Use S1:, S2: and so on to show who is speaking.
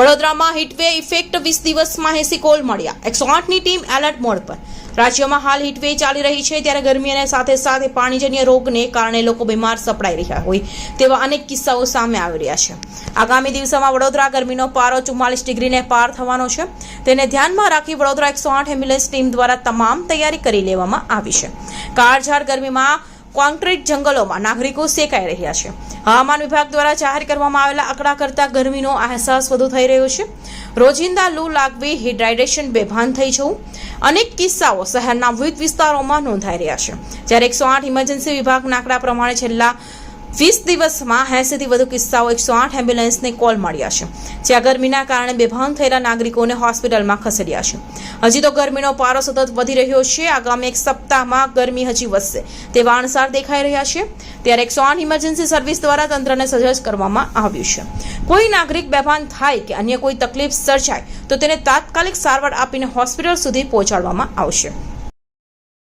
S1: વડોદરામાં હીટવે ઇફેક્ટ વીસ દિવસમાં એસી કોલ મળ્યા. એકસો આઠની ટીમ એલર્ટ મોડ પર. રાજ્યમાં હાલ હીટવે ચાલી રહી છે ત્યારે ગરમી અને સાથે સાથે પાણીજન્ય રોગને કારણે લોકો બીમાર સપડાઈ રહ્યા હોય તેવા અનેક કિસ્સાઓ સામે આવી રહ્યા છે. આગામી દિવસોમાં વડોદરા ગરમીનો પારો ચુમ્માલીસ ડિગ્રીને પાર થવાનો છે. તેને ધ્યાનમાં રાખી વડોદરા એકસો આઠ એમ્બ્યુલન્સ ટીમ દ્વારા તમામ તૈયારી કરી લેવામાં આવી છે. કાળઝાળ ગરમીમાં કોન્ક્રીટ જંગલોમાં નાગરિકો સેકાઈ રહ્યા છે. હવામાન વિભાગ દ્વારા જાહેર કરવામાં આવેલા આંકડા કરતાં ગરમીનો અહેસાસ વધુ થઈ રહ્યો છે. રોજિંદા લૂ લાગવી, હિડ્રાઇડેશન બેભાન થઈ જવું, અનેક કિસ્સાઓ શહેરના વિવિધ વિસ્તારોમાં નોંધાઈ રહ્યા છે. જ્યારે એકસો આઠ ઇમરજન્સી વિભાગના આંકડા પ્રમાણે છેલ્લા વીસ દિવસમાં એંસીથી વધુ કિસ્સાઓ, એકસો આઠ એમ્બ્યુલન્સને કોલ મળ્યા છે, જ્યાં ગરમીના કારણે બેભાન થયેલા નાગરિકોને હોસ્પિટલમાં ખસેડ્યા છે. હજી તો ગરમીનો પારો સતત વધી રહ્યો છે. આગામી એક સપ્તાહમાં ગરમી હજી વધશે. તે વાણસાર દેખાઈ રહ્યા છે. ત્યારે એકસો આઠ ઇમરજન્સી સર્વિસ દ્વારા તંત્રને સજજ કરવામાં આવ્યું છે. કોઈ નાગરિક બેભાન થાય કે અન્ય કોઈ તકલીફ સર્જાય, તો તેને તાત્કાલિક સારવાર આપીને હોસ્પિટલ સુધી પહોંચાડવામાં આવશે.